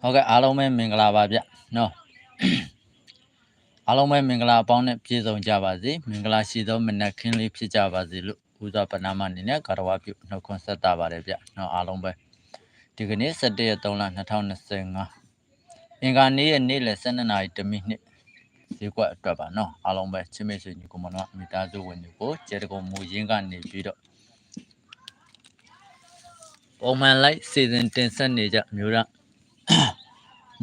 ဟုတ်ကဲ့အားလုံးပဲမင်္ဂလာပါဗျနော်အားလုံးပဲမင်္ဂလာအပေါင်းနဲ့ပြည့်စုံကြပါစေမင်္ဂလာရှိသောမနက်ခင်းလေးဖြစ်ကြပါစေလို့ဦးစွာပဏာမအနေနဲ့ကာရဝပြုနှုတ်ခွန်းဆက်တာပါတယ်ဗျနော်အားလုံးပဲဒီကနေ့17ရက်3လ2025အင်္ဂါနေ့ရဲ့နေ့လယ်12နာရီတမိနစ်ဈေးကွက်အတွက်ပါနော်အားလုံးပဲချင်းမေဆွေညီကိုမတော်မိသားစုဝင်တွေကိုကျေတကုံမူရင်းကနေပြီးတော့ ပုံမှန်လိုက်စီစဉ်တင်ဆက်နေကြမျိုးရ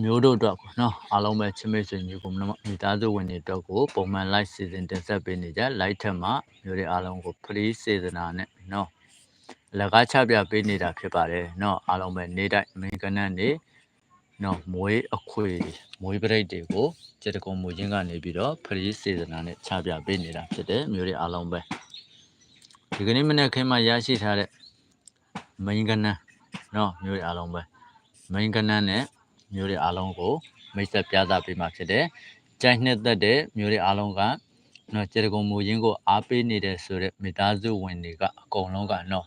မျိုးတို့အတွက်ကိုနော်အားလုံးပဲချစ်မိတ်ဆွေမျိုးကိုမနမမိသားစုဝင်တွေအတွက်ကိုပုံမှန် live စီစဉ်တင်ဆက်ပေးနေကြ live ထက်မှာမျိုးတွေအားလုံးကို free စေတနာနဲ့နော်အလကားချပြပေးနေတာဖြစ်ပါတယ်နော်အားလုံးပဲနေ့တိုင်းအမေရိကန်နဲ့နေနော်မွေးအခွေမွေးပရိတ်တွေကိုစေတကုံမူရင်းကနေပြီးတော့ free စေတနာနဲ့ချပြပေးနေတာဖြစ်တယ်မျိုးတွေအားလုံးပဲဒီကနေ့မနေ့ခင်းမှာရရှိထားတဲ့ main ကနန်းနော်မျိုးတွေအားလုံးပဲ main ကနန်းနဲ့မျိုးတွေအားလုံးကိုမိတ်ဆက်ပြသပေးမှာဖြစ်တယ်။ကြိုက်နှစ်သက်တဲ့မျိုးတွေအားလုံးကနော်ကျေတကုံမူရင်းကိုအားပေးနေတဲ့ဆိုတဲ့မိသားစုဝင်တွေကအကုန်လုံးကနော်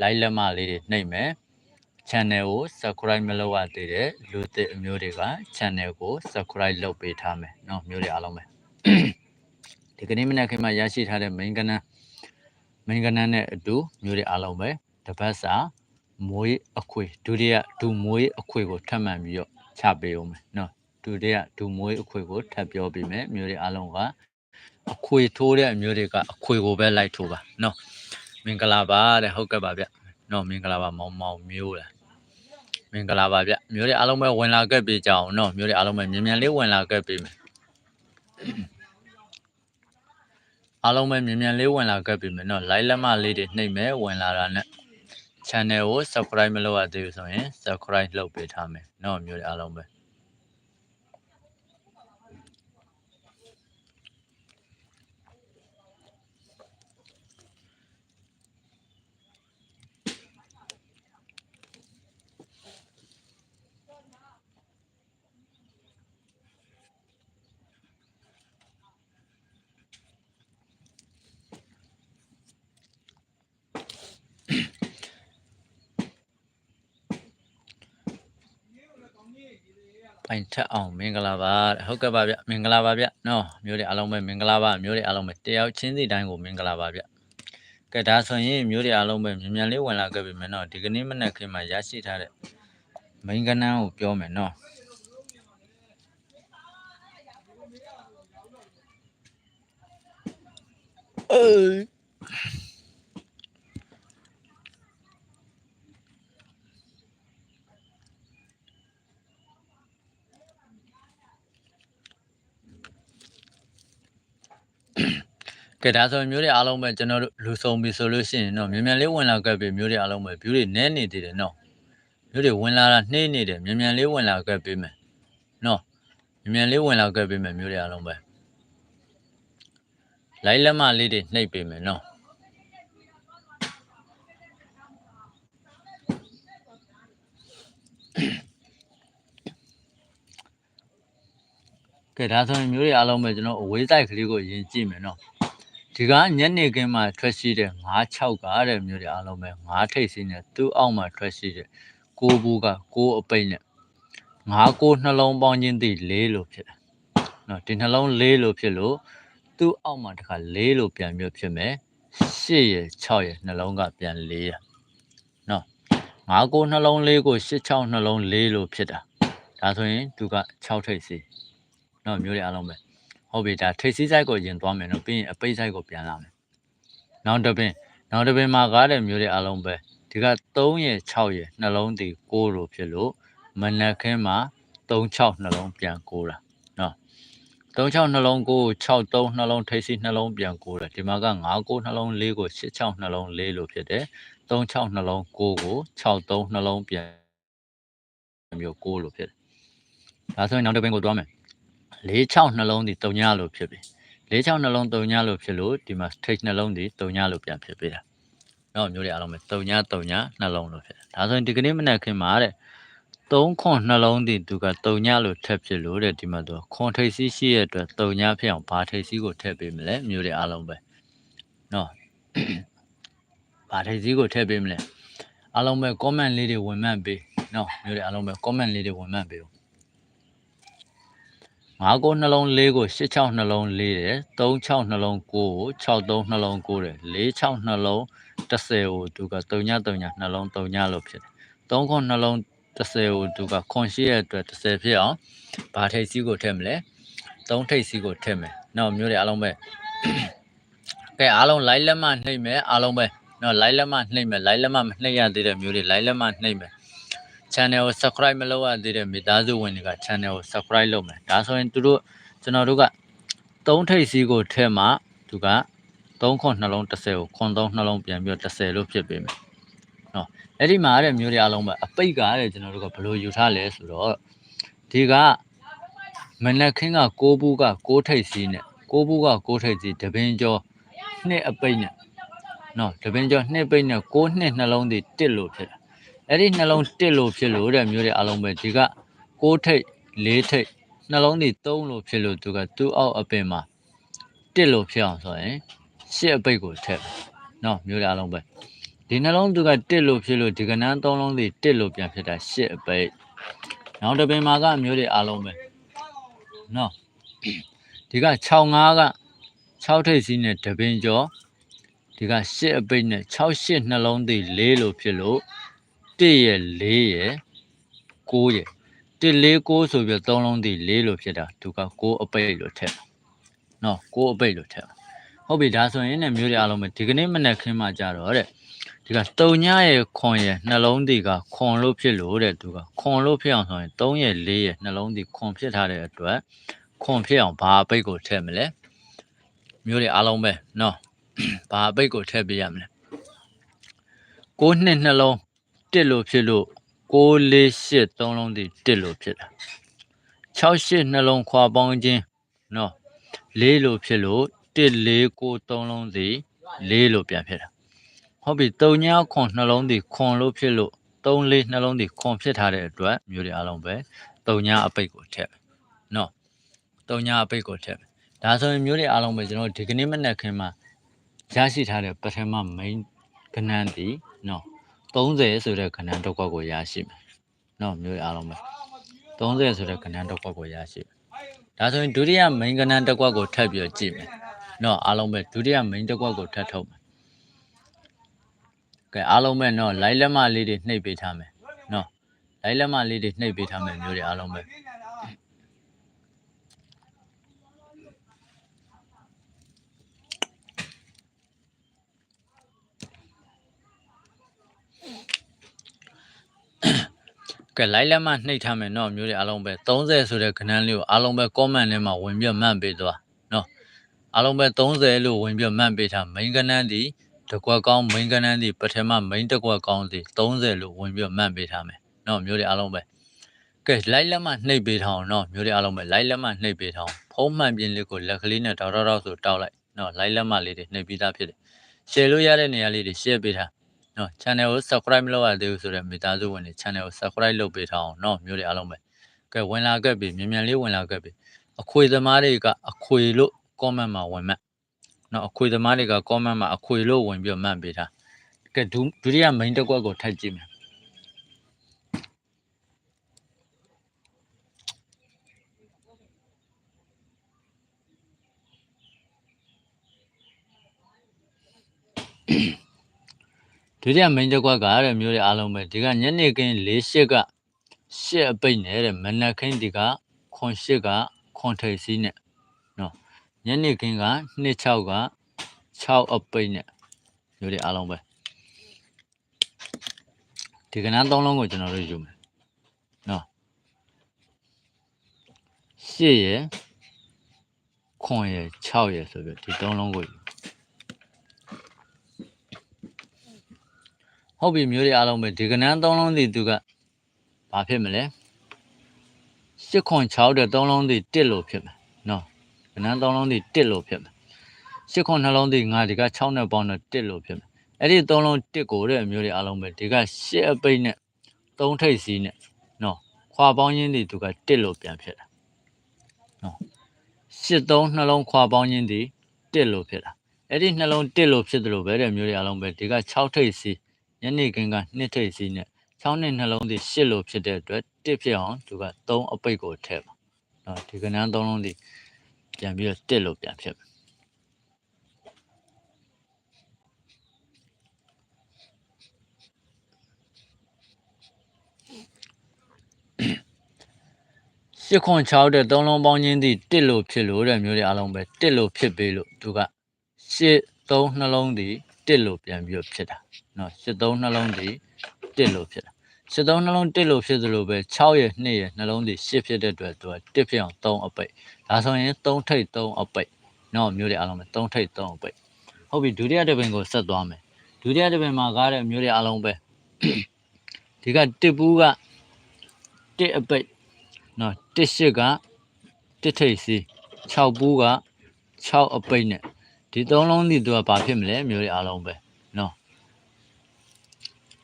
like လက်မလေးတွေနှိပ်မယ်။ channel ကို subscribe မလုပ်ရသေးတဲ့လူသစ်အမျိုးတွေက channel ကို subscribe လုပ်ပေးထားမယ်နော်မျိုးတွေအားလုံးပဲ။ဒီကနေ့မနေ့ကမှရရှိထားတဲ့ main ကနန်း main ကနန်းနဲ့အတူမျိုးတွေအားလုံးပဲ တပတ်စာမွေးအခွေဒုတိယဒူမွေးအခွေကိုထပ်မံပြီးတော့ချပေးအောင်မယ်နော်ဒုတိယဒူမွေးအခွေကိုထပ်ပြောပေးမယ်မျိုးတွေအားလုံးကအခွေထိုးတဲ့အမျိုးတွေကအခွေကိုပဲလိုက်ထိုးပါနော်မင်္ဂလာပါတဲ့ဟုတ်ကဲ့ပါဗျနော်မင်္ဂလာပါမောင်မောင်မျိုးလားမင်္ဂလာပါဗျမျိုးတွေအားလုံးပဲဝင်လာခဲ့ပေးကြအောင်နော်မျိုးတွေအားလုံးပဲမြန်မြန်လေးဝင်လာခဲ့ပေးမယ်အားလုံးပဲမြန်မြန်လေးဝင်လာခဲ့ပြီမယ်နော် live လက်မလေးတွေနှိပ်မယ်ဝင်လာတာနဲ့ channel ကို subscribe မလုပ်ရသေးဘူးဆိုရင် subscribe လုပ်ပေးထားမယ်เนาะမျိုးတွေအားလုံးပဲ အိုင်ထက်အောင်မင်္ဂလာပါဟုတ်ကဲ့ပါဗျမင်္ဂလာပါဗျနော်မျိုးတွေအားလုံးပဲမင်္ဂလာပါမျိုးတွေအားလုံးပဲတယောက်ချင်းစီတိုင်းကိုမင်္ဂလာပါဗျကဲဒါဆိုရင်မျိုးတွေအားလုံးပဲမြန်မြန်လေးဝင်လာခဲ့ပြီမယ်နော်ဒီကနေ့မနက်ခင်းမှာရရှိထားတဲ့မိန်ကနန်းကိုပြောမယ်နော်အေး ကဲဒါဆိုရင်မျိုးတွေအားလုံးပဲကျွန်တော်တို့လူဆုံးပြီဆိုလို့ရှိရင်တော့မြန်မြန်လေးဝင်လာခဲ့ပြီမျိုးတွေအားလုံးပဲ view တွေနည်းနေသေးတယ်နော်မျိုးတွေဝင်လာတာနှေးနေတယ်မြန်မြန်လေးဝင်လာခဲ့ပြီမယ်နော်မြန်မြန်လေးဝင်လာခဲ့ပြီမယ်မျိုးတွေအားလုံးပဲလိုက်လက်မလေးတွေနှိပ်ပေးမယ်နော်ကဲဒါဆိုရင်မျိုးတွေအားလုံးပဲကျွန်တော်အဝေးဆိုင်ကလေးကိုယင်ကြည့်မယ်နော် ဒီကညနေခင်းမှာထွက်ရှိတဲ့9 6ကတဲ့မျိုးတွေအားလုံးပဲ9ထိပ်စီးနဲ့သူ့အောက်မှာထွက်ရှိတဲ့6ဘူးက6အပိတ်နဲ့9 6နှလုံးပေါင်းချင်းတည်4လို့ဖြစ်တယ်။နော်ဒီနှလုံး4လို့ဖြစ်လို့သူ့အောက်မှာတခါ4လို့ပြန်မျိုးဖြစ်မယ်8ရယ်6ရယ်နှလုံးကပြန်4ရနော်9 6နှလုံး4ကို8 6နှလုံး4လို့ဖြစ်တာဒါဆိုရင်သူက6ထိပ်စီးနော်မျိုးတွေအားလုံးပဲ ဟုတ်ပြီဒါထိပ်စီးဆိုင်ကိုရင်သွားမယ်နော်ပြီးရင်အပိတ်ဆိုင်ကိုပြန်လာမယ်နောက်တစ်ပင်နောက်တစ်ပင်မှာကားတဲ့မျိုးတွေအလုံးပဲဒီက3ရယ်6ရယ်နှလုံးတည်6လို့ဖြစ်လို့မနက်ခင်းမှာ36နှလုံးပြန်6တာနော်36နှလုံး6 63နှလုံးထိပ်စီးနှလုံးပြန်6တယ်ဒီမှာက59နှလုံး4ကို86နှလုံး4လို့ဖြစ်တယ်36နှလုံး6ကို63နှလုံးပြန်မျိုး6လို့ဖြစ်တယ်ဒါဆိုရင်နောက်တစ်ပင်ကိုသွားမယ် ၄6နှလုံးဒီ၃ညလို့ဖြစ်ပြီ၄6နှလုံး၃ညလို့ဖြစ်လို့ဒီမှာ stage နှလုံးဒီ၃ညလို့ပြန်ဖြစ်ပေးတာနော်မျိုးတွေအားလုံးပဲ၃ည၃ညနှလုံးလို့ဖြစ်ဒါဆိုရင်ဒီကနေ့မနက်ခင်းမှာတဲ့3ခွန်နှလုံးဒီသူက3ညလို့ထပ်ဖြစ်လို့တဲ့ဒီမှာသူခွန်ထိပ်စီးရှိရအတွက်3ညဖြစ်အောင်ဘာထိပ်စီးကိုထည့်ပေးမလဲမျိုးတွေအားလုံးပဲနော်ဘာထိပ်စီးကိုထည့်ပေးမလဲအားလုံးပဲ comment လေးတွေဝင်မှတ်ပေးနော်မျိုးတွေအားလုံးပဲ comment လေးတွေဝင်မှတ်ပေး ဦးငါးကိုနှလုံးလေးကိုရှစ်ချောင်းနှလုံးလေးတယ်သုံးချောင်းနှလုံးကို6သုံးနှလုံးကိုတယ်လေးချောင်းနှလုံး30ကိုသူက3ည3ညနှလုံး3ညလို့ဖြစ်တယ်သုံးခွနှလုံး30ကိုသူကခွန်ရှိရဲ့အတွက်30ဖြစ်အောင်ဘာထိပ်စည်းကိုထည့်မလဲသုံးထိပ်စည်းကိုထည့်မယ်နော်မျိုးတွေအားလုံးပဲကဲအားလုံး live လက်မနှိမ့်မယ်အားလုံးပဲနော် live လက်မနှိမ့်မယ် live လက်မမနှိမ့်ရသေးတဲ့မျိုးတွေ live လက်မနှိမ့်မယ် channel ကို subscribe မလုပ်ရသေးတဲ့မိသားစုဝင်တွေက channel ကို subscribe လုပ်မယ်ဒါဆိုရင်သူတို့ကျွန်တော်တို့က3ထိပ်စီးကိုထဲမှာသူက3ခွန်နှလုံး30ကိုခွန်3နှလုံးပြန်ပြီးတော့30လို့ဖြစ်ပေးမယ်နော်အဲ့ဒီမှာတဲ့မျိုးတွေအားလုံးပဲအပိတ်ကတဲ့ကျွန်တော်တို့ကဘယ်လိုယူထားလဲဆိုတော့ဒီကမနက်ခင်းက6ဘူးက6ထိပ်စီးနဲ့6ဘူးက6ထိပ်စီးတပင်းကျော်နှစ်အပိတ်နဲ့နော်တပင်းကျော်နှစ်ပိတ်နဲ့6နှစ်နှလုံးတည်တစ်လို့ဖြစ်တာ အဲ့ဒီနှလုံးတစ်လို့ဖြစ်လို့တဲ့မျိုးတွေအလုံးပဲဒီက6ထိပ်4ထိပ်နှလုံးတွေ3လို့ဖြစ်လို့သူကသူ့အောက်အပင်မှာတစ်လို့ဖြစ်အောင်ဆိုရင်ရှစ်အပိတ်ကိုထည့်မယ်နော်မျိုးတွေအလုံးပဲဒီနှလုံးသူကတစ်လို့ဖြစ်လို့ဒီကနန်း3လုံးတွေတစ်လို့ပြန်ဖြစ်တာရှစ်အပိတ်နောက်တစ်ပင်မှာကမျိုးတွေအလုံးပဲနော်ဒီက6 5က6ထိပ်စီးနဲ့တပင်ကျော်ဒီကရှစ်အပိတ်နဲ့6 8နှလုံးတွေ4လို့ဖြစ်လို့ 1ရဲ့4ရဲ့9ရဲ့1 4 9ဆိုပြီးတော့3လုံးတည်4လို့ဖြစ်တာသူက9အပိတ်လို့ထည့်နော်9အပိတ်လို့ထည့်ဟုတ်ပြီဒါဆိုရင်ねမျိုးတွေအားလုံးပဲဒီကနေ့မနေ့ခင်းမှကြတော့တဲ့ဒီက3ညရဲ့ခွန်ရဲ့နှလုံးတည်ကခွန်လို့ဖြစ်လို့တဲ့သူကခွန်လို့ဖြစ်အောင်ဆိုရင်3ရဲ့4ရဲ့နှလုံးတည်ခွန်ဖြစ်ထားတဲ့အတွက်ခွန်ဖြစ်အောင်ဘာအပိတ်ကိုထည့်မလဲမျိုးတွေအားလုံးပဲနော်ဘာအပိတ်ကိုထည့်ပေးရမလဲ9နှစ်နှလုံး တစ်လို့ဖြစ်လို့6 4 8 3လုံးဒီတစ်လို့ဖြစ်တာ6 8နှလုံးခွာပေါင်းခြင်းနော်4လို့ဖြစ်လို့1 4 9 3လုံးဒီ4လို့ပြန်ဖြစ်တာဟုတ်ပြီ3ညခွန်နှလုံးဒီခွန်လို့ဖြစ်လို့3 4နှလုံးဒီခွန်ဖြစ်ထားတဲ့အတွက်မျိုးတွေအားလုံးပဲ3ညအပိတ်ကိုထည့်မယ်နော်3ညအပိတ်ကိုထည့်မယ်ဒါဆိုရင်မျိုးတွေအားလုံးပဲကျွန်တော်ဒီကနေ့မနက်ခင်းမှာရရှိထားတဲ့ပထမ main ကဏ္ဍဒီနော် 30ဆိုတဲ့ခဏန်းတစ်ခွက်ကိုရရှိမယ်။နော်မျိုးအားလုံးပဲ30ဆိုတဲ့ခဏန်းတစ်ခွက်ကိုရရှိမယ်။ဒါဆိုရင်ဒုတိယ main ခဏန်းတစ်ခွက်ကိုထပ်ပြီးတော့ကြည့်မယ်။နော်အားလုံးပဲဒုတိယ main တစ်ခွက်ကိုထပ်ထုတ်မယ်။ကဲအားလုံးပဲနော် live လက်မလေးတွေနှိပ်ပေးထားမယ်။နော် live လက်မလေးတွေနှိပ်ပေးထားမယ်မျိုးတွေအားလုံးပဲ ကဲ live လက်မနှိပ်ထားမယ်နော်မျိုးတွေအားလုံးပဲ30ဆိုတဲ့ခဏန်းလေးကိုအားလုံးပဲ comment ထဲမှာဝင်ပြီးမှတ်ပေးသွားနော်အားလုံးပဲ30လို့ဝင်ပြီးမှတ်ပေးထား main ကဏန်းဒီတကွက်ကောင်း main ကဏန်းဒီပထမ main တကွက်ကောင်းဒီ30လို့ဝင်ပြီးမှတ်ပေးထားမယ်နော်မျိုးတွေအားလုံးပဲကဲ live လက်မနှိပ်ပေးထားအောင်နော်မျိုးတွေအားလုံးပဲ live လက်မနှိပ်ပေးထားအောင်ဖုံးမှန်ပြင်းလေးကိုလက်ကလေးနဲ့တောက်တောက်တောက်ဆိုတောက်လိုက်နော် live လက်မလေးတွေနှိပ်ပြီးသားဖြစ်တယ် share လို့ရတဲ့နေရာလေးတွေ share ပေးထား နော် channel ကို subscribe မလုပ်ရသေးဘူးဆိုတော့မိသားစုဝင်တွေ channel ကို subscribe လုပ်ပေးထားအောင်နော်မျိုးတွေအားလုံးပဲကဲဝင်လာခဲ့ပြီမြန်မြန်လေးဝင်လာခဲ့ပြီအခွေသမားတွေကအခွေလို့ comment မှာဝင်မှတ်နော်အခွေသမားတွေက comment မှာအခွေလို့ဝင်ပြီးတော့မှတ်ပေးထားကဲဒုဒုတိယ main တစ်ကွက်ကိုထပ်ကြည့်မယ် ဒုတိယ main တစ်ကွက်ကတဲ့မျိုးတွေအားလုံးပဲဒီကညနေခင်း၄၈က၈အပိတ်နဲ့တဲ့မနက်ခင်းဒီကခွန်၈ကခွန်ထိပ်စီးနဲ့နော်ညနေခင်းက2 6က6အပိတ်နဲ့မျိုးတွေအားလုံးပဲဒီကနန်း၃လုံးကိုကျွန်တော်တို့ယူမယ်နော်၈ရယ်ခွန်ရယ်6ရယ်ဆိုပြီးဒီ၃လုံးကိုယူ ဟုတ်ပြီမျိုးတွေအားလုံးပဲဒီကနန်း၃လုံးစီသူကဘာဖြစ်မလဲ၈ခွန်6တဲ့၃လုံးစီ1လို့ဖြစ်မယ်နော်ကနန်း၃လုံးစီ1လို့ဖြစ်မယ်၈ခွန်နှလုံးစီ5ဒီက6နဲ့ပေါင်းတော့1လို့ဖြစ်မယ်အဲ့ဒီ၃လုံး1ကိုတဲ့မျိုးတွေအားလုံးပဲဒီက၈အပိတ်နဲ့3ထိပ်စီးနဲ့နော်ခွာပေါင်းရင်းဒီသူက1လို့ပြန်ဖြစ်တာနော်၈၃နှလုံးခွာပေါင်းရင်းဒီ1လို့ဖြစ်တာအဲ့ဒီနှလုံးတစ်လို့ဖြစ်တယ်လို့ပဲတဲ့မျိုးတွေအလုံးပဲဒီက6ထိပ်စီ ညနေခင်းက2ထိပ်စီနဲ့6နဲ့နှလုံးစီ8လို့ဖြစ်တဲ့အတွက်တစ်ဖြစ်အောင်သူက3အပိတ်ကိုထည့်ပါနော်ဒီကနန်း3လုံးစီပြန်ပြီးတော့တစ်လို့ပြန်ဖြစ်မယ်ရှစ်ခွန်6တဲ့သုံးလုံးပေါင်းချင်းသည်တစ်လို့ဖြစ်လို့တဲ့မျိုးတွေအလုံးပဲတစ်လို့ဖြစ်ပေလို့သူကရှစ်သုံးနှလုံးသည်တစ်လို့ပြန်ပြီးတော့ဖြစ်တာ နော်73နှလုံးဒီ1လို့ဖြစ်တာ73နှလုံး1လို့ဖြစ်သလိုပဲ6ရဲ့2ရဲ့နှလုံးဒီ8ဖြစ်တဲ့အတွက်သူက1ဖြစ်အောင်3အပိတ်ဒါဆိုရင်3ထိပ်3အပိတ်နော်မျိုးတွေအားလုံးပဲ3ထိပ်3အပိတ်ဟုတ်ပြီဒုတိယတပင်ကိုဆက်သွားမယ်ဒုတိယတပင်မှာကားတဲ့မျိုးတွေအားလုံးပဲဒီကတစ်ပူးကတစ်အပိတ်နော်တစ်ရှစ်ကတစ်ထိပ်စီ6ပူးက6အပိတ်နဲ့ဒီသုံးလုံးဒီသူကဘာဖြစ်မလဲမျိုးတွေအားလုံးပဲ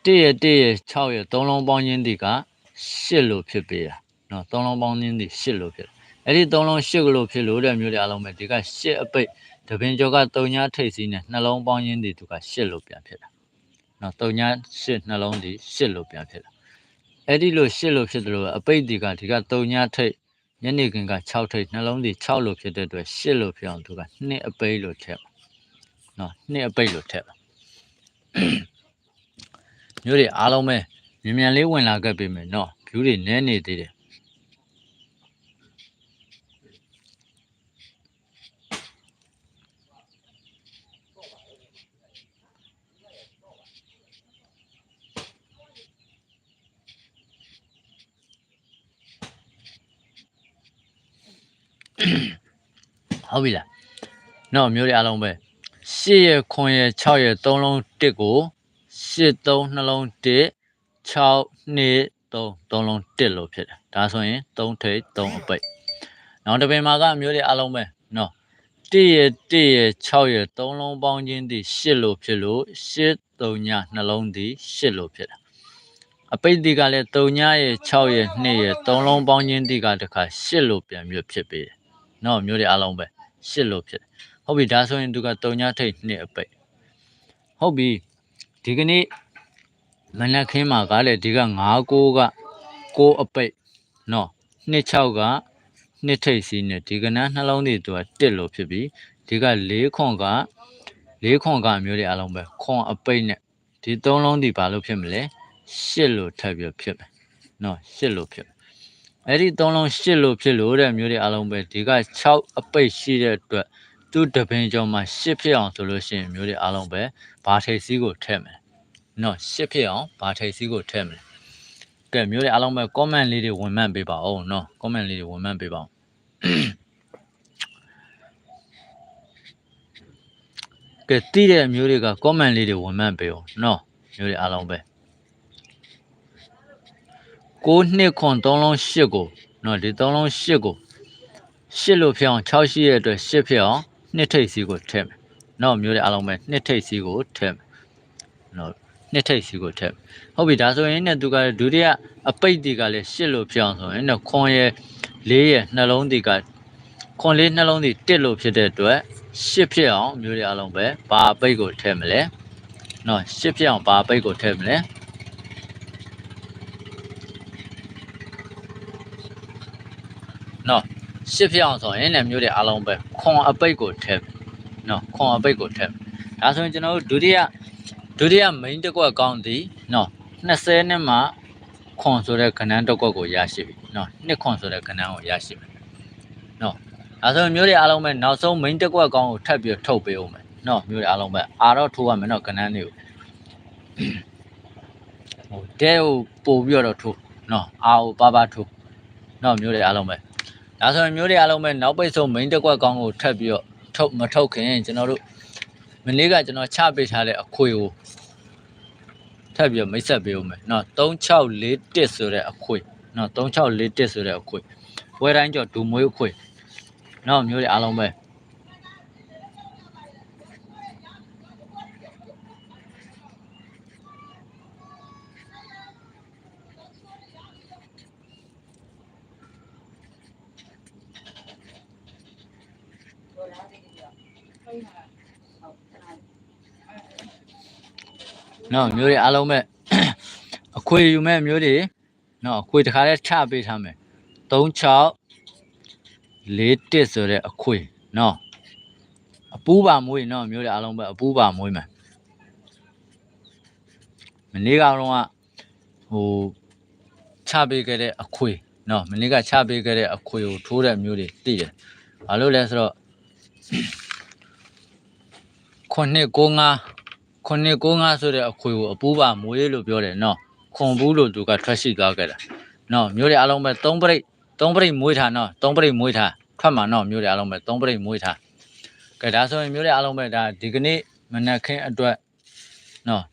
1ရဲ့1ရဲ့6ရဲ့3လုံးပေါင်းခြင်းဒီက8လို့ဖြစ်ပေးတာနော်3လုံးပေါင်းခြင်းဒီ8လို့ဖြစ်အဲ့ဒီ3လုံး8ကလို့ဖြစ်လို့တဲ့မျိုးတွေအလုံးပဲဒီက8အပိတ်တပင်ကျော်က3ညာထိတ်စီးနဲ့နှလုံးပေါင်းခြင်းဒီသူက8လို့ပြန်ဖြစ်တာနော်3ညာ8နှလုံးဒီ8လို့ပြန်ဖြစ်တာအဲ့ဒီလို8လို့ဖြစ်တယ်လို့အပိတ်ဒီကဒီက3ညာထိတ်ညနေခင်းက6ထိတ်နှလုံးဒီ6လို့ဖြစ်တဲ့အတွက်8လို့ဖြစ်အောင်သူက2အပိတ်လို့ထည့်ပါနော်2အပိတ်လို့ထည့်ပါ မျိုးတွေအားလုံးပဲမြန်မြန်လေးဝင်လာခဲ့ပြီမယ်နော် view တွေနည်းနေသေးတယ်ဟုတ်ပြီလားနော်မျိုးတွေအားလုံးပဲ8ရယ်9ရယ်6ရယ်3လုံး1ကို 8 3နှလုံး1 6 2 3 3လုံး1လို့ဖြစ်တယ်ဒါဆိုရင်3ထိပ်3အပိတ်နောက်တစ်ပင်မှာကမျိုးတွေအားလုံးပဲနော်1ရယ်1ရယ်6ရယ်3လုံးပေါင်းခြင်းသည်8လို့ဖြစ်လို့8 3ညနှလုံးသည်8လို့ဖြစ်တာအပိတ်ဒီကလည်း3ညရဲ့6ရဲ့2ရဲ့3လုံးပေါင်းခြင်းဒီကတခါ8လို့ပြန်ပြီးဖြစ်ပေတယ်။နော်မျိုးတွေအားလုံးပဲ8လို့ဖြစ်တယ်။ဟုတ်ပြီဒါဆိုရင်သူက3ညထိတ်2အပိတ်။ဟုတ်ပြီ ဒီကနေ့မနက်ခင်းမှာကလည်းဒီက9 9က6အပိတ်နော်2 6က2ထိတ်စီးနဲ့ဒီကနန်းနှလုံးတွေသူက1လို့ဖြစ်ပြီးဒီက4ခွန်က4ခွန်ကမျိုးတွေအားလုံးပဲခွန်အပိတ်နဲ့ဒီ3လုံးဒီဘာလို့ဖြစ်မလဲရှစ်လို့ထပ်ပြီးဖြစ်မယ်နော်ရှစ်လို့ဖြစ်မယ်အဲ့ဒီသုံးလုံးရှစ်လို့ဖြစ်လို့တဲ့မျိုးတွေအလုံးပဲဒီက6အပိတ်ရှိတဲ့အတွက် သူ့တပင်ကျော်မှာရှစ်ဖြစ်အောင်ဆိုလို့ရှိရင်မျိုးတွေအလုံးပဲဘာထိပ်စည်းကိုထည့်မယ်နော်ရှစ်ဖြစ်အောင်ဘာထိပ်စည်းကိုထည့်မယ်ကဲမျိုးတွေအလုံးပဲ comment လေးတွေဝင်မှတ်ပေးပါဦးနော် comment လေးတွေဝင်မှတ်ပေးပါဦးကဲတိတဲ့မျိုးတွေက comment လေးတွေဝင်မှတ်ပေးအောင်နော်မျိုးတွေအလုံးပဲ6နှစ်ခွန်3လုံး8ကိုနော်ဒီ3လုံး8ကို8လို့ဖြစ်အောင်6ရှိရဲ့အတွက်8ဖြစ်အောင် နှစ်ထိပ်စီးကိုထည့်မယ်နော်မျိုးတွေအလုံးပဲနှစ်ထိပ်စီးကိုထည့်မယ်နော်နှစ်ထိပ်စီးကိုထည့်မယ်ဟုတ်ပြီဒါဆိုရင်ねသူကဒုတိယအပိတ်ဒီကလည်း8လို့ဖြစ်အောင်ဆိုရင်ねခွန်ရဲ့4ရဲ့နှလုံးဒီကခွန်လေးနှလုံးဒီ1လို့ဖြစ်တဲ့အတွက်8ဖြစ်အောင်မျိုးတွေအလုံးပဲဘာအပိတ်ကိုထည့်မလဲနော်8ဖြစ်အောင်ဘာအပိတ်ကိုထည့်မလဲနော် ရှစ်ဖြစ်အောင်ဆိုရင်လည်းမျိုးတွေအားလုံးပဲခွန်အပိတ်ကိုထည့်နော်ခွန်အပိတ်ကိုထည့်ဒါဆိုရင်ကျွန်တော်တို့ဒုတိယဒုတိယ main တစ်ကွက်ကောင်းသည်နော်20နဲ့မှခွန်ဆိုတဲ့ကဏ္ဍတစ်ကွက်ကိုရရှိပြီနော်နှစ်ခွန်ဆိုတဲ့ကဏ္ဍကိုရရှိပြီနော်ဒါဆိုရင်မျိုးတွေအားလုံးပဲနောက်ဆုံး main တစ်ကွက်ကောင်းကိုထပ်ပြီးထုတ်ပေးအောင်မယ်နော်မျိုးတွေအားလုံးပဲအာတော့ထိုးရမယ်နော်ကဏ္ဍတွေကိုဟိုတဲကိုပို့ပြီးတော့ထိုးနော်အာကိုပါပါထိုးနော်မျိုးတွေအားလုံးပဲ ဒါဆိုရင်မျိုးတွေအားလုံးပဲနောက်ပိတ်ဆုံး main တစ်ကွက်ကောင်းကိုထပ်ပြီးတော့ထုတ်မထုတ်ခင်ကျွန်တော်တို့မနေ့ကကျွန်တော်ချပေးထားတဲ့အခွေကိုထပ်ပြီးတော့မိတ်ဆက်ပေးဦးမယ်နော်3641ဆိုတဲ့အခွေနော်3641ဆိုတဲ့အခွေဝဲတိုင်းကျော်ဒူမွေးအခွေနော်မျိုးတွေအားလုံးပဲ နော်မျိုးတွေအားလုံးပဲအခွေယူမဲ့မျိုးတွေနော်အခွေတစ်ခါလဲချပေးထားမယ်36 41ဆိုတဲ့အခွေနော်အပူးပါမွေးနော်မျိုးတွေအားလုံးပဲအပူးပါမွေးမယ်မနေ့ကတော့ကဟိုချပေးခဲ့တဲ့အခွေနော်မနေ့ကချပေးခဲ့တဲ့အခွေကိုထိုးတဲ့မျိုးတွေတည်တယ်ဘာလို့လဲဆိုတော့ခုနှစ်ကို ငါခုနှစ်ကိုငါဆိုတဲ့အခွေကိုအပူးပါမွေးလို့ပြောတယ်နော်ခွန်ဘူးလို့သူကထွက်ရှိသွားခဲ့တာနော်မျိုးတွေအားလုံးပဲ3ပရိတ်3ပရိတ်မွေးထားနော်3ပရိတ်မွေးထားထွက်မှာနော်မျိုးတွေအားလုံးပဲ3ပရိတ်မွေးထားကဲဒါဆိုရင်မျိုးတွေအားလုံးပဲဒါဒီကနေ့မနက်ခင်းအတွက်နော်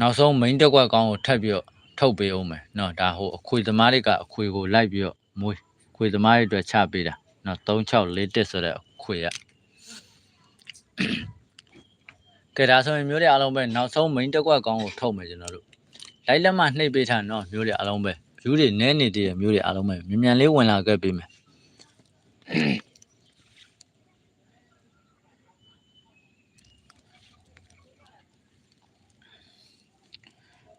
နောက်ဆုံး main တက်ကွက်ကောင်းကိုထပ်ပြီးတော့ထုတ်ပေးအောင်မယ်နော်ဒါဟိုအခွေသမားတွေကအခွေကိုလိုက်ပြီးတော့မွေးခွေသမားတွေအတွက်ချပေးတာနော်3641ဆိုတဲ့အခွေရ ကဲဒါဆိုရင်မျိုးတွေအားလုံးပဲနောက်ဆုံး main တက်ကွက်ကောင်းကိုထုတ်မယ်ကျွန်တော်တို့လိုက်လက်မှနှိပ်ပေးထားနော်မျိုးတွေအားလုံးပဲ view တွေနဲနေတည်းမျိုးတွေအားလုံးပဲမြန်မြန်လေးဝင်လာခဲ့ပေးမယ်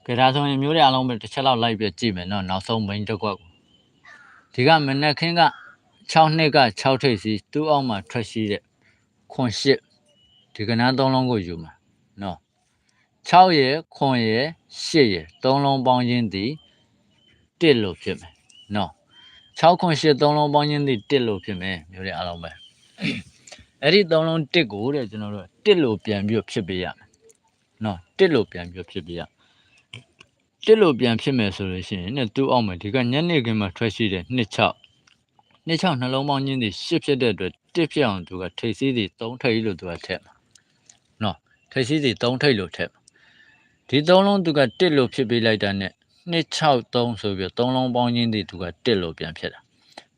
ကဲဒါဆိုရင်မျိုးတွေအားလုံးပဲတစ်ချက်လောက်လိုက်ပြကြည့်မယ်နော်နောက်ဆုံး main တစ်ခွက်ကိုဒီကမနက်ခင်းက6နှစ်က6ထိပ်စီသူ့အောက်မှာထွက်ရှိတဲ့ခွန်ရှစ် ဒီကနားသုံးလုံးကိုယူမှာနော်6ရယ်ခွန်ရယ်8ရယ်သုံးလုံးပေါင်းခြင်းသည်1လို့ဖြစ်မယ်နော်6ခွန်8သုံးလုံးပေါင်းခြင်းသည်1လို့ဖြစ်မယ်မျိုးတွေအားလုံးပဲအဲ့ဒီသုံးလုံး1ကိုတဲ့ကျွန်တော်တို့1လို့ပြန်ပြီးတော့ဖြစ်ပေးရမယ်နော်1လို့ပြန်ပြီးတော့ဖြစ်ပေးရတစ်လို့ပြန်ဖြစ်မယ်ဆိုလို့ရှိရင်နဲ့သူ့အောက်မှာဒီကညနေခင်းမှာထွက်ရှိတဲ့26 26နှလုံးပေါင်းချင်းတွေ10ဖြစ်တဲ့အတွက်တစ်ဖြစ်အောင်သူကထိပ်စည်းတွေ3ထိပ်လို့သူကထည့်မှာနော် ထိပ်စည်းတွေ3ထိပ်လို့ထည့်မှာဒီ3လုံးသူကတစ်လို့ဖြစ်ပေးလိုက်တာနဲ့263ဆိုပြီး3လုံးပေါင်းချင်းတွေသူကတစ်လို့ပြန်ဖြစ်တာ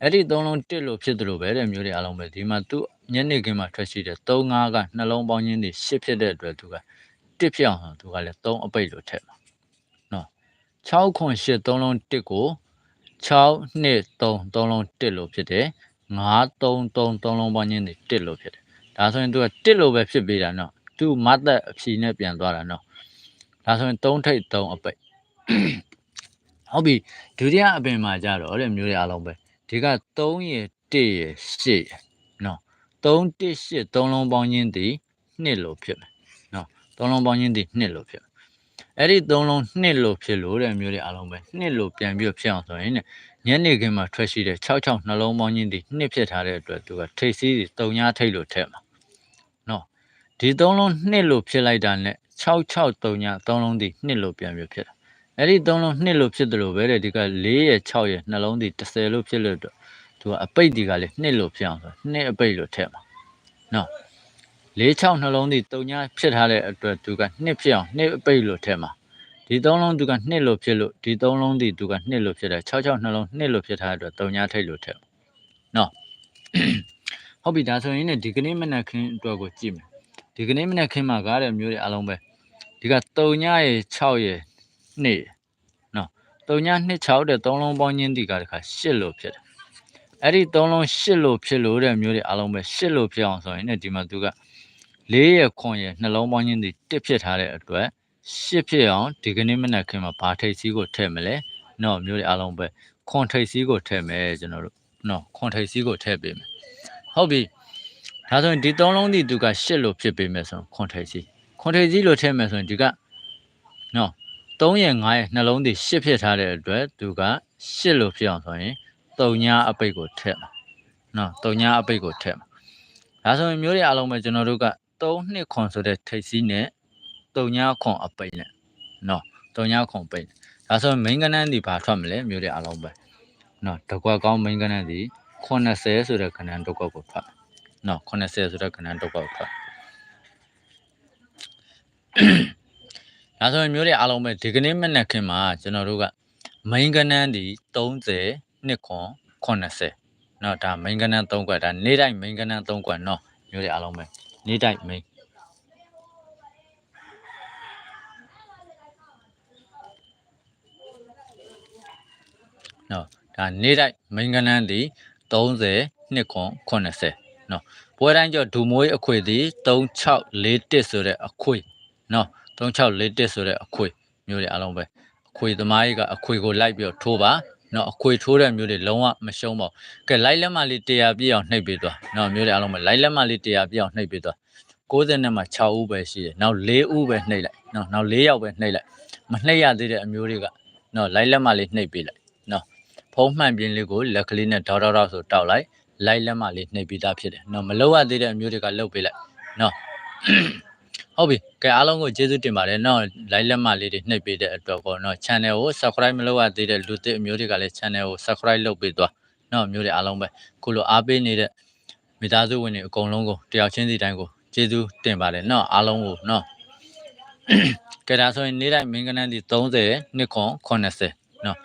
အဲ့ဒီ3လုံးတစ်လို့ဖြစ်သလိုပဲတဲ့မျိုးတွေအလုံးပဲဒီမှာသူညနေခင်းမှာထွက်ရှိတဲ့35ကနှလုံးပေါင်းချင်းတွေ10ဖြစ်တဲ့အတွက်သူကတစ်ဖြစ်အောင်သူကလည်း3အပိတ်လို့ထည့်မှာ6ခွန်8 3လုံး1ကို6နှစ်3 3လုံး1လို့ဖြစ်တယ်9 3 3 3လုံးပေါင်းချင်းတွေ1လို့ဖြစ်တယ်ဒါဆိုရင်သူက1လို့ပဲဖြစ်ပေးတာနော် သူမတ်သက်အဖြီနဲ့ပြန်သွားတာနော်ဒါဆိုရင်3ထိပ်3အပိတ်ဟုတ်ပြီဒုတိယအပင်မှာကြတော့တဲ့မျိုးတွေအားလုံးပဲဒီက3ရယ်1ရယ်8ရယ်နော်3 1 8 3လုံးပေါင်းချင်းတွေ2လို့ဖြစ်မယ်နော်3လုံးပေါင်းချင်းတွေ2လို့ဖြစ်မယ်အဲ့ဒီသုံးလုံးနှစ်လို့ဖြစ်လို့တဲ့မျိုးတွေအားလုံးပဲနှစ်လို့ပြန်ပြီးဖြစ်အောင်ဆိုရင်ညနေခင်းမှာထွက်ရှိတဲ့66နှလုံးပေါင်းချင်းဒီနှစ်ဖြစ်ထားတဲ့အတွက်သူကထိတ်စီးတုံညာထိတ်လို့ထည့်မှာနော် ဒီသုံးလုံးနှစ်လို့ဖြစ်လိုက်တာနဲ့66တုံညာသုံးလုံးဒီနှစ်လို့ပြန်ပြီးဖြစ်တာအဲ့ဒီသုံးလုံးနှစ်လို့ဖြစ်တယ်လို့ပဲတဲ့ဒီက4ရဲ့6ရဲ့နှလုံးဒီ30လို့ဖြစ်လို့အတွက်သူကအပိတ်ဒီကလေးနှစ်လို့ဖြစ်အောင်ဆိုနှစ်အပိတ်လို့ထည့်မှာနော်၄6နှလုံးသည်တုံညာဖြစ်ထားတဲ့အတွက်သူကနှစ်ဖြစ်အောင်နှစ်အပိတ်လို့ထည့်မှာဒီသုံးလုံးသူကနှစ်လို့ဖြစ်လို့ဒီသုံးလုံးသည်သူကနှစ်လို့ဖြစ်တယ်6 6နှလုံးနှစ်လို့ဖြစ်ထားတဲ့အတွက်တုံညာထိတ်လို့ထည့်နော်ဟုတ်ပြီဒါဆိုရင်ねဒီကနေ့မနက်ခင်းအတွက်ကိုကြည့်မယ် ဒီကနေ့မနက်ခင်းမှာကားတဲ့မျိုးတွေအလုံးပဲဒီကတုံညာရဲ့6ရဲ့2နော်တုံညာ2 6တဲ့သုံးလုံးပေါင်းချင်းဒီကတခါ8လို့ဖြစ်တယ်အဲ့ဒီသုံးလုံး8လို့ဖြစ်လို့တဲ့မျိုးတွေအလုံးပဲ8လို့ဖြစ်အောင်ဆိုရင်ねဒီမှာသူက၄ရခွန်ရနှလုံးပေါင်းချင်းဒီတစ်ဖြစ်ထားတဲ့အတွက်ရှစ်ဖြစ်အောင်ဒီကနေ့မနက်ခင်းမှာဘာထိပ်စည်းကိုထည့်မလဲနော်မျိုးတွေအားလုံးပဲခွန်ထိပ်စည်းကိုထည့်မယ်ကျွန်တော်တို့နော်ခွန်ထိပ်စည်းကိုထည့်ပေးမယ်ဟုတ်ပြီ ဒါဆိုရင်ဒီသုံးလုံးဒီသူကရှစ်လို့ဖြစ်ပေးမယ်ဆိုခွန်ထိပ်စည်းခွန်ထိပ်စည်းလို့ထည့်မယ်ဆိုရင်ဒီကနော်3ရယ်5ရယ်နှလုံးဒီရှစ်ဖြစ်ထားတဲ့အတွက်သူကရှစ်လို့ဖြစ်အောင်ဆိုရင်တုံညာအပိတ်ကိုထည့်မှာနော်တုံညာအပိတ်ကိုထည့်မှာဒါဆိုရင်မျိုးတွေအားလုံးပဲကျွန်တော်တို့က3နှစ်ခွန်ဆိုတဲ့ထိပ်စီးနဲ့တုံညာခွန်အပိတ်နဲ့နော်တုံညာခွန်ပိတ်ဒါဆိုရင် main ကနန်းဒီဘာထွက်မလဲမျိုးတွေအားလုံးပဲနော်တကွက်ကောင်း main ကနန်းဒီ80ဆိုတဲ့ကနန်းတစ်ကွက်ကိုထွက် နော်80ဆိုတဲ့ကနန်းတစ်ကွက်ကိုထွက်ဒါဆိုရင်မျိုးတွေအားလုံးပဲဒီကနေ့မနက်ခင်းမှာကျွန်တော်တို့က main ကနန်းဒီ30နှစ်ခွန်80เนาะဒါ main ကနန်း3ကွက်ဒါနေ့တိုင်း main ကနန်း3ကွက်เนาะမျိုးတွေအားလုံးပဲနေ့တိုင်း main နော်ဒါနေ့တိုင်း main ကနန်းဒီ30နှစ်ခွန်80 နော်ပွဲတိုင်းကျော်ဒူမွေးအခွေဒီ3641ဆိုတဲ့အခွေနော်3641ဆိုတဲ့အခွေမျိုးတွေအားလုံးပဲအခွေသမားကြီးကအခွေကိုလိုက်ပြီးတော့ထိုးပါနော်အခွေထိုးတဲ့မျိုးတွေလုံးဝမရှုံးပါဘူးကဲလိုက်လက်မလေး100ပြည့်အောင်နှိပ်ပေးသွားနော်မျိုးတွေအားလုံးပဲလိုက်လက်မလေး100ပြည့်အောင်နှိပ်ပေးသွား60နဲ့မှ6ဦးပဲရှိတယ်နောက်4ဦးပဲနှိပ်လိုက်နော်နောက်4ယောက်ပဲနှိပ်လိုက်မနှိပ်ရသေးတဲ့အမျိုးတွေကနော်လိုက်လက်မလေးနှိပ်ပေးလိုက်နော်ဖုံးမှန်ပြင်းလေးကိုလက်ကလေးနဲ့ဒေါက်ဒေါက်ဒေါက်ဆိုတောက်လိုက် လိုက်လက်မလေးနှိပ်ပြီးသားဖြစ်တယ်နော်မလောက်ရသေးတဲ့အမျိုးတွေကလောက်ပေးလိုက်နော်ဟုတ်ပြီကဲအားလုံးကိုကျေးဇူးတင်ပါတယ်နော် live လက်မလေးတွေနှိပ်ပေးတဲ့အတွက်ပေါ့နော် channel ကို subscribe မလုပ်ရသေးတဲ့လူသစ်အမျိုးတွေကလည်း channel ကို subscribe လုပ်ပေးသွားနော်မျိုးတွေအားလုံးပဲခုလိုအားပေးနေတဲ့မိသားစုဝင်တွေအကုန်လုံးကိုတယောက်ချင်းစီတိုင်းကိုကျေးဇူးတင်ပါတယ်နော်အားလုံးကိုနော်ကဲဒါဆိုရင်နေ့တိုင်းမင်္ဂလာတီ30နှစ်ခွန်80နော်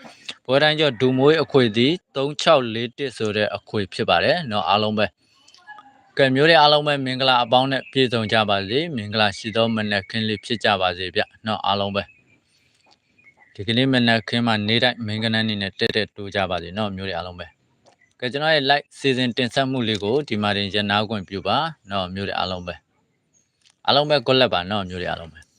။ပွဲတိုင်းကျော်ဒူမွေးအခွေသည်3641ဆိုတဲ့အခွေဖြစ်ပါတယ်။နော်အားလုံးပဲ။ကံမျိုးတွေအားလုံးပဲမင်္ဂလာအပေါင်းနဲ့ပြည့်စုံကြပါစေ။မင်္ဂလာရှိသောမနက်ခင်းလေးဖြစ်ကြပါစေဗျ။နော်အားလုံးပဲ။ဒီကနေ့မနက်ခင်းမှာနေ့တိုင်းမင်္ဂလာနေ့နဲ့တက်တက်တိုးကြပါစေ။နော်မျိုးတွေအားလုံးပဲ။ကဲကျွန်တော်ရဲ့ live season တင်ဆက်မှုလေးကိုဒီမှာတင်ရနာခွင့်ပြုပါ။နော်မျိုးတွေအားလုံးပဲ။အားလုံးပဲ collab ပါနော်မျိုးတွေအားလုံးပဲ။